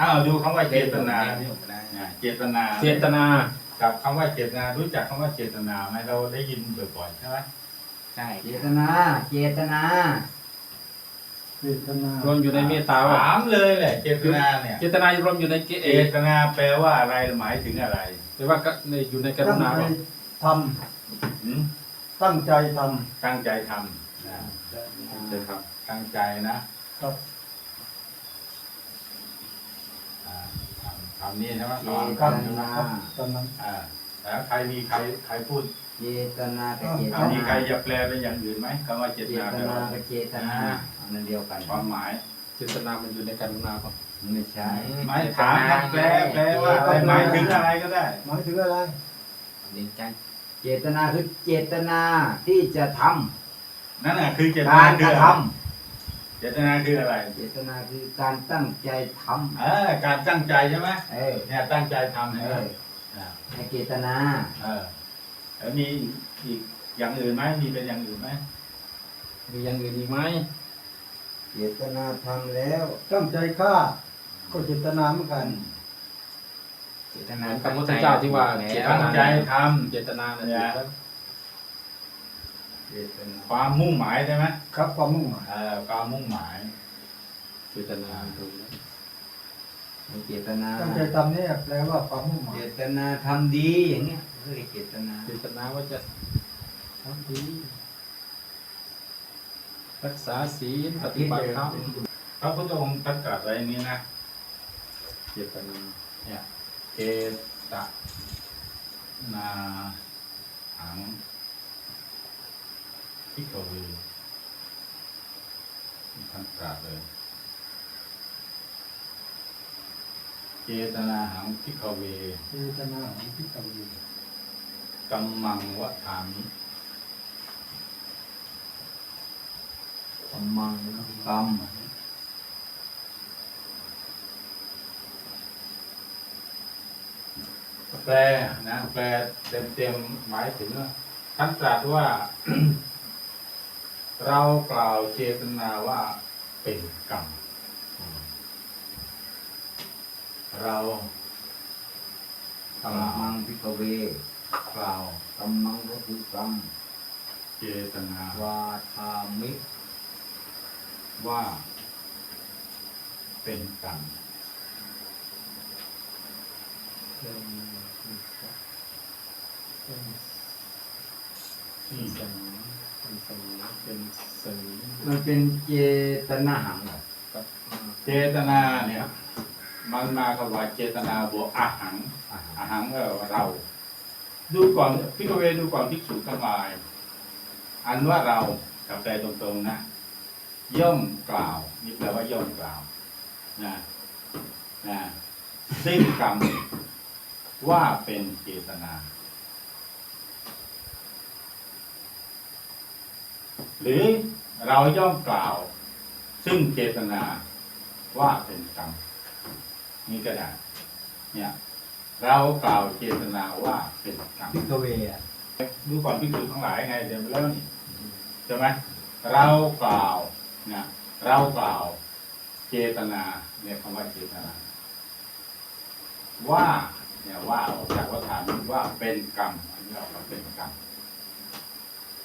อ้าวดูคำว่าเจตนาไม่ผมได้อ่าเจตนาเจตนากับคำว่าเจตนา รู้จักคำว่าเจตนาไหมเราได้ยินบ่อยๆใช่ไหมใช่เจตนา เจตนาเจตนารวมอยู่ในเมตตาว่าถามเลยแหละเจตนาเนี่ยเจตนารวมอยู่ในเกเจเอตนาแปลว่าอะไรหมายถึงอะไรหรือว่าก็ในอยู่ในกรุตั้งณาใจว่าทหืมำตั้งใจทตั้งใจทำนะำใช่ครับตั้งใจนะ ครับ อ่าทำทำนี่ใช่ไหมเจระวังตครับนาครับตอนนั้นอ่าแล้วใครมีใครใครพูดเจตนากับเจตอันนี้นาใครจะแปลเป็นอย่างอื่นไหมคำว่าเจเจตนาตแปลนาว่ากับเจตนาอันนั้นเดียวกันความหมายเจตนามันอยู่ในกรุณาป่ะไม่ใช่ไม่ถามครับแปลแปลว่าอะไรหมายถึงอะไรก็ได้หมายถึงอะไรเน้นกันเจตนาคือเจตนาที่จะทนั่นน่ะคือเจตำนาการคืกอระอะทไรเจตนาคืออะไรำเจตนาคือการตั้งใจทเออ การตั้งใจใช่ไหมำเออเนี่ยตั้งใจทำเอใช่ไหมออ่าให้เจตนา เออแล้วมีอีกอย่างอื่นไหมมีเป็นอย่างอื่นไหมมีอย่างอื่นอีกไหมเจตนาทำแล้ว ตั้งใจฆ่าก็เจตนาเหมือนกันเจตเหนามือนคำพุทธเจ้าที่ว่าเจตตั้งนาใจทเจตนาเนี่ย เนี่ยเจตนาำความมุ่งหมายใช่ไหมครับความมุ่งหมายเออความมุ่งหมายเจตนาถูกแล้วให้เจตนา ตั้งใจทำเนี่ยแปลว่าความมุ่งหมาเจยตนาทำดีอย่างเงี้ยเรียกเจตนาเจตนาว่าจะทำดีรักษาศีลปฏิบัติธรรมพระพุทธองค์ตรัสตรัสไว้อย่างนี้นะเจตนาเนี่ยเกตนาหัง พิกเวมีคำตรัสเลย เจตนาหังพิกเว เจตนาของพิกเวกัมมังวะทามิกำมังกรรมแปลนะแปลเต็มเต็มๆหมายถึงว่าท่านตรัสว่า เรากล่าวเจตนาว่าเป็นกรรม เรากำมังพิกเวกล่าวกำมังก็คือกรรม เจตนาวาทามิว่า เป็นกรรมเป็นเป็นที่สมี เป็นสมีเป็นสมีมันเป็นเจตนาหังเหรอกับอ่าเจตนาเนี่ย มันมากับว่าเจตนาบวกอาหังอ่าอาหังก็เรา ดูก่อนพิกเวดูก่อนภิกษุทั้งหลาย อันว่าเรากับแปลตรงๆนะ ย่อมกล่าวนี่แปลว่าย่อมกล่าวนะนะสิ้นกรรมว่าเป็นเจตนา หรือเราย่อมกล่าว ซึ่งเจตนาว่าเป็นกรรมนี่ก็ได้เนี่ย เรากล่าวเจตนาว่าเป็นกรรมพิกเวอะดูก่อนพิสูจน์ทั้งหลายไงเดี๋ยวไปแล้วนี่ใช่ไหมเรากล่าวนะเรากล่าวเจตนาเนี่ยคำว่าเจตนา ว่าเนี่ยว่าออกจากวัฏฐานว่าเป็นกรรมอันนี้ออกมาเป็นกรรม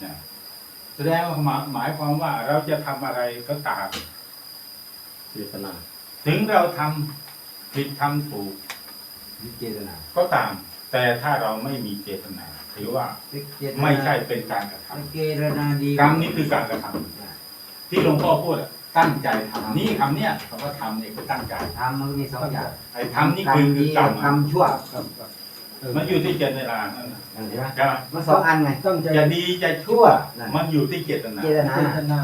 เนี่ย แสดงว่าหมายหมายความว่าเราจะทำอะไรก็ตามเจตนา ถึงเราทำผิดทำถูกนี่เจตนา ก็ตาม แต่ถ้าเราไม่มีเจตนาถือว่าเจตนาไม่ใช่เป็นการกระทำมันเจตนาดีกรรมนี่คือการกระทำที่หลวงพ่อพูดอะตั้งใจทำนี่คำเนี้ยคำว่าทำเนี่ยคือตั้งใจทำมันก็มีสองอย่างไอ้ทำนี่คือคือกรรมทำชั่วครับครับ มันอยู่ที่เจตนานั่นน่ะเห็นไหมใช่ไหมมันสองอันไง ตั้งใจจะดีจะชั่วนั่นมันอยู่ที่เจตนา เจตนาเจตนา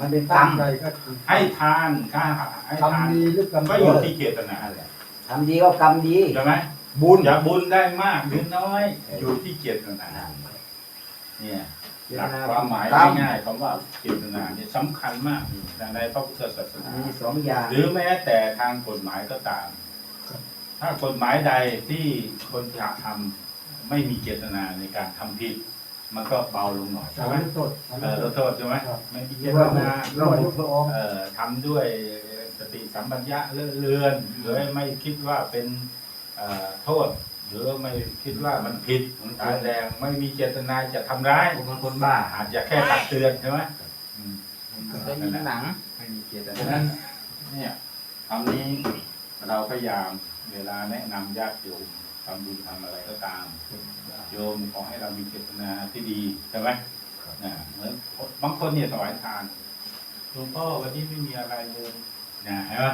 มันเป็นกรตั้รงมใจก็คือให้ทานค่าให้ทานทำดีหรือกรรมก็อยู่ที่เจตนานั่นแหละทำดีก็กรรมดีใช่ไหมบุญอย่าบุญได้มากหรือน้อย อยู่ที่เจตนานั่นเนี่ย เจหตลักนาความหมายกรรมง่ายๆคำว่าเจตนาเนี่ยสำคัญมากในพระพุทธศาสนา มีสองอย่างหรือแม้แต่ทางกฎหมายก็ตาม ถ้ากฎหมายใดที่คนจะทำไม่มีเจตนาในการทำผิด มันก็เบาลงหน่อยสาใช่ไหมมโทษสามเออโทลษดโทษใช่ไหมครับ ไม่มีเจเรียกตว่านาเราเรายกตัวออกเอ่อทำด้วยติสัมปชัญญะเลื่อนเลือนหรือไม่คิดว่าเป็นเอ่อโทษ หรือไม่คิดว่ามันผิดร้ายแรงไม่มีเจตนาจะทำร้ายผมเป็นคนบ้าอาจจะแค่ตักเตือนใช่ไหมอืม เคยยินหนัง ไม่มีเกียรติฉะนั้นเนี่ยคำนี้ เราพยายามเวลาแนะนำญาติโยมทำบุญทำอะไรก็ตาม โยมขอให้เรามีเจตนาที่ดีใช่ไหมนะเหมือนบางคนเนี่ยถวายทานหลวงพ่อวันนี้ไม่มีอะไรเลยนะเห็นไหม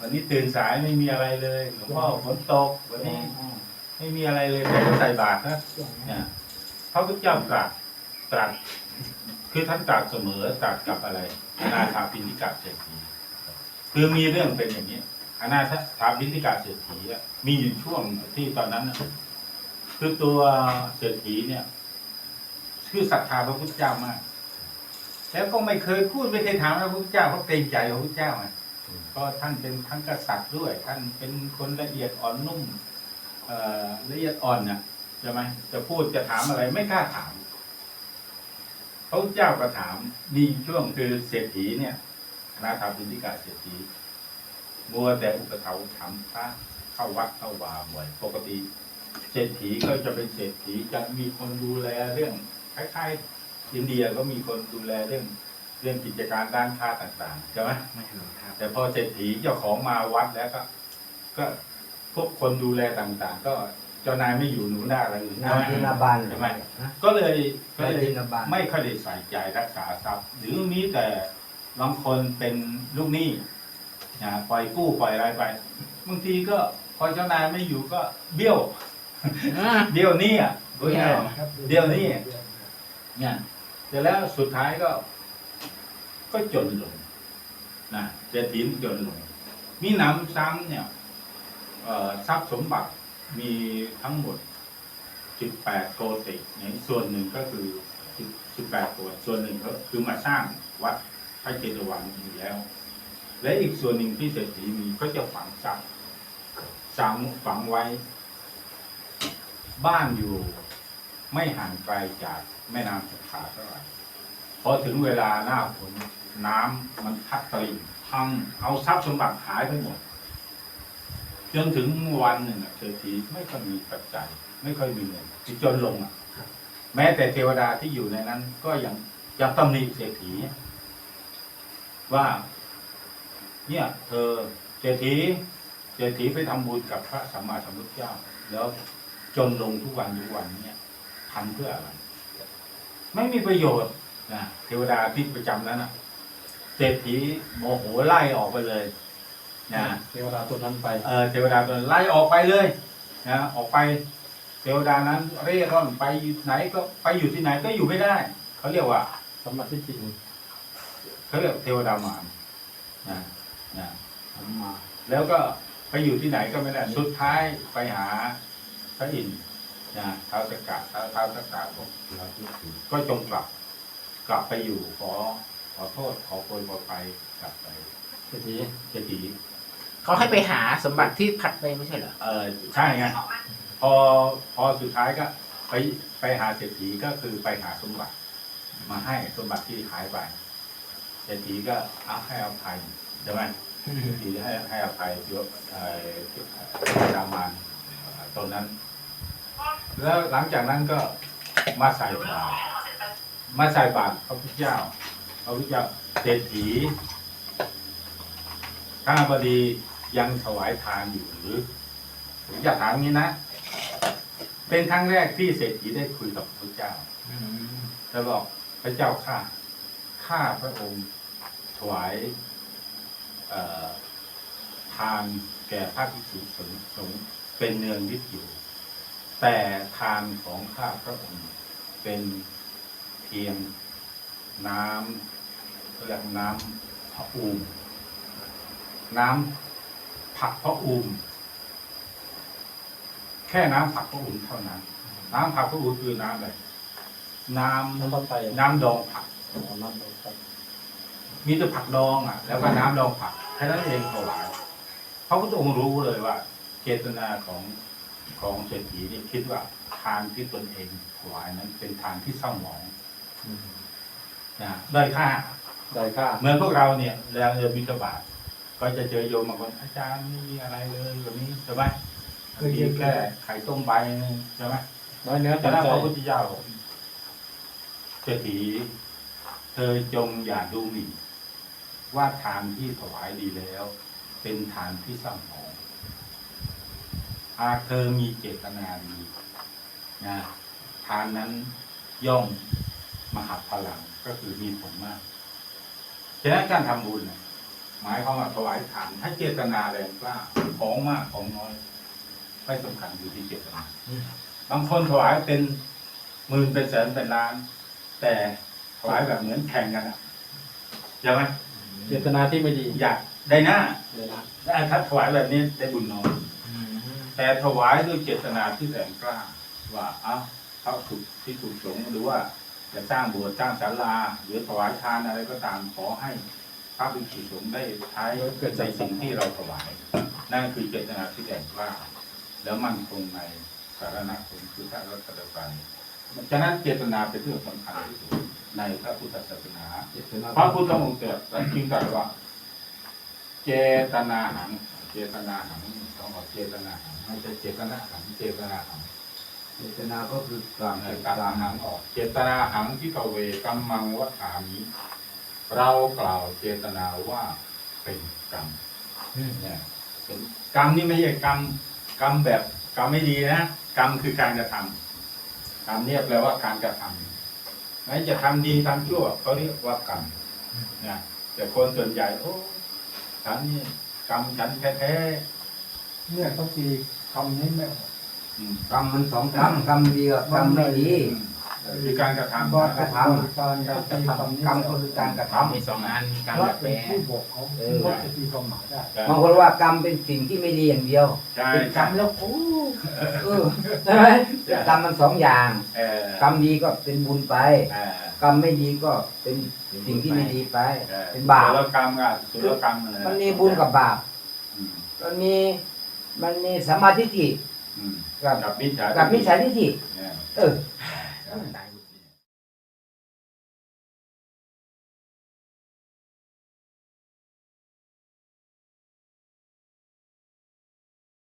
วันนี้ตื่นสายไม่มีอะไรเลยหลวงพ่อฝนตกวันนี้ไม่มีอะไรเลยแต่ก็ใส่บาตรนะเนี่ยพระพุทธเจ้าตรัสตรัสคือท่านตรัสเสมอตรัสกับอะไรอนาถาปินทิกาเศรษฐีคือมีเรื่องเป็นอย่างนี้ อนาถาปินิกาเศรษฐีมีอยู่ช่วงที่ตอนนั้นคือตัวเศรษฐีเนี่ยคือศรัทธาพระพุทธเจ้ามาก แล้วก็ไม่เคยพูดไม่เคยถามพระพุทธเจ้าเพราะเกรงใจพระพุทธเจ้าไงก็ท่านเป็นทั้งกษัตริย์ด้วย ท่านเป็นคนละเอียดอ่อนนุ่มละเอียดอ่อนน่ะใช่ไหมจะพูดจะถามอะไรไม่กล้าถามพระพุทธเจ้าก็ถามมีช่วงคือเศรษฐีเนี่ยคณะถาปินทิกาเศรษฐี มัวแต่อุปถัมภ์ถามพระเข้าวัดเข้าวาบ่อยปกติเศรษฐีก็จะเป็นเศรษฐีจะมีคนดูแลเรื่องคล้ายๆอินเดียก็มีคนดูแลเรื่องเรื่องกิจการด้านค้าต่างๆใช่ไหมไม่หรอกครับแต่พอเศรษฐีเจ้าของมาวัดแล้วก็ ก็พวกคนดูแลต่างๆ ก็เจ้านายไม่อยู่หนูหน้าอะไรอื่นนาใช่ไหมบินาบานใช่ไหมนะก็เลยก็นาเลยบินาบานไม่ค่อยได้ใส่ใจรักษาทรัพย์ หรือมีแต่บางคนเป็นลูกหนี้ นะปล่อยกู้ปล่อยอะไรไปบางทีก็พอเจ้านายไม่อยู่ก็เบี้ยวอ่าเบี้ยวหนี้อะพูดง่ายๆครับเดี๋ยวนี้เนี่ยเสร็จแล้วสุดท้ายก็ ก็จนลงนะเศรษฐีจนลง มีหนำซ้ำเนี่ยเอ่อทรัพย์สมบัติมีทั้งหมด 18 โกติเนี่ยส่วนหนึ่งก็คือ 18 โกติส่วนหนึ่งก็คือมาสร้างวัดพระเจดีย์วันอยู่แล้ว และอีกส่วนหนึ่งที่เศรษฐีมีก็จะฝังทรัพย์ฝังฝังไว้ บ้านอยู่ไม่ห่างไกลจากแม่น้ำสงขลาเท่าไหร่พอถึงเวลาหน้าฝนน้ำมันพัดตลิ่งพังเอาทรัพย์สมบัติหายไปหมดจนถึงวันหนึ่งเศรษฐีไม่ค่อยมีปัจจัย ไม่ค่อยมีเงินที่จนลงอะ แม้แต่เทวดาที่อยู่ในนั้น ก็ยังยังตำหนิเศรษฐีว่า เนี่ย เธอเศรษฐีเศรษฐีไปทำบุญกับพระสัมมาสัมพุทธเจ้า แล้วจนลงทุกวันทุกวันเนี่ยทำเพื่ออะไร ไม่มีประโยชน์นะเทวดาที่ประจำนั้นนะเศรษฐีโมโหไล่ออกไปเลยนะเทวดาตัวนั้นไปเออเทวดาตัวนั้นไล่ออกไปเลยนะออกไป เทวดานั้น เร่ร่อนไปอยู่ไหนก็ไปอยู่ที่ไหนก็อยู่ไม่ได้เขาเรียกว่าสมบัติที่จริงเขาเรียกเทวดามารนะ นะผมมาแล้วก็ไปอยู่ที่ไหนก็ไม่ได้สุดท้ายไปหาพระอินทร์นะท้าวสกกัดท้าวท้าวสกกัดบอกเราที่ถือก็จงกลับ กลับไปอยู่ขอขอโทษขอโพยขอไปกลับไปเศรษฐีเจดีย์เขาให้ไปหาสมบัติที่ผัดไปไม่ใช่เหรอเออใช่ไงพอพอสุดท้ายก็ ไปไปหาเศรษฐีก็คือไปหาสมบัติ มาให้สมบัติที่หายไปเศรษฐีก็เอาให้อภัย ใช่ไหมเศรษฐีให้ให้อภัยยกเอ่อดามานตนนั้น แล้วหลังจากนั้นก็มาใส่บาตรมาใส่บาตรพระพุทธเจ้าพระพุทธเจ้าเศรษฐีข้าบดียังถวายทานอยู่หรือผมจะถามงี้นะ เป็นครั้งแรกที่เศรษฐีได้คุยกับพระพุทธเจ้าแล้วบอกพระเจ้าข้าข้าพระองค์ถวาย ทานแก่พระภิกษุสงฆ์สงฆ์เป็นเนืองนิดอยู่ แต่ทานของข้าพระองค์เป็นเพียงน้ำเรียกน้ำพระอูมน้ำผักพระอูมแค่น้ำผักพระอูมเท่านั้น น้ำผักพระอูมคือน้ำอะไรน้ำน้ำต้นไปน้ำดองผัก มีแต่ผักดองอะ แล้วก็น้ำดองผักแค่นั้นเองถวายพระพุทธองค์รู้เลยว่า เจตนาของของเศรษฐีนี่คิดว่าทานที่ตนเองถวายนั้นเป็นทานที่เศร้าหมองอืมนะด้อยค่าได้ค่าเหมือนพวกเราเนี่ยแรงเออบิณฑบาตก็จะเจอโยมบางคนอาจารย์ไม่มีอะไรเลยแบบนี้ใช่ไหมมีแค่ไข่ต้มใบนึงใช่ไหมน้อยเนื้อแต่แต่ถ้าใจพระพุทธเจ้าบอกเศรษฐีเธอจงอย่าดูหมิ่น ว่าทานที่ถวายดีแล้ว เป็นทานที่สร้างหองหากเธอมีเจตนาดีนะทานนั้นย่อมมหาพลังก็คือมีผลมากฉะนั้นการทำบุญหมายความว่าถวายทานถ้าเจตนาแรงกล้าของมากของน้อยไม่สำคัญอยู่ที่เจตนาบางคนถวายเป็นหมื่นเป็นแสนเป็นล้าน แต่ถวายแบบเหมือนแข่งกันอะใช่ไหม เจตนาที่ไม่ดีอยากได้หน้าเลยนะแต่ถ้าถวายแบบนี้ได้บุญน้อยแต่ถวายด้วยเจตนาที่แรงกล้า ว่าเอ้าเขาถูกที่ถูกสงฆ์หรือว่าจะสร้างโบสถ์สร้างศาลา หรือถวายทานอะไรก็ตามขอให้พระภิกษุสงฆ์ได้ใช้ในสิ่งที่เราถวาย นั่นคือเจตนาที่แรงกล้า แล้วมันคงในสารณคมคือพระรัตนตรัยฉะนั้นเจตนาเป็นเรื่องสำคัญที่สุด ในพระพุทธศาสนา พระพุทธองค์ตรัสจริงตรัสว่า เจตนาหัง เจตนาหังต้องบอกเจตนาหังไม่ใช่เจตนาหังเจตนาหังเจตนาก็คือกลางในการหังออก เจตนาหังที่กเวกัมมังวัฏฐามิเรากล่าวเจตนาว่าเป็นกรรมเนี่ยเป็นกรรมนี่ไม่ใช่กรรมกรรมแบบกรรมไม่ดีนะกรรมคือการกระทำกรรมเนี่ยแปลว่าการกระทำไม่จะทำดีทำชั่วเขาเรียกว่ากรรมนะแต่คนส่วนใหญ่โอ้ฉันนี่กรรมฉันแท้เนี่ยเขาตีคำนี้ไม่ออกๆอืมกรรมมันสองกรรมกรรมดีกับกรรมไม่ดี คือการกระทำว่านะกระทำการการตีคำนี้กรรมก็คือการกระทำมีสองอันมีการพระแบบแปลเป็นผู้บอกเขาเออเขาจะตีความหมายได้บางคนว่ากรรมเป็นสิ่งที่ไม่ดีอย่างเดียวใช่เป็นกรใช่รมแล้วโอ้เออใช่ไหมกรรมมันสองอย่างเออกรรมดีก็เป็นบุญไปเออกรรมไม่ดีก็เป็นสิ่งที่ไม่ดีไปออเป็นบาปสุรกรรมกับสุรกรรมอะไรมันมีบุญกับบาปอืมมันมีมันมีสัมมาทิฏฐิอืมกับกับมิจฉากับมิจฉาทิฏฐิเนี่ยเออ ตาย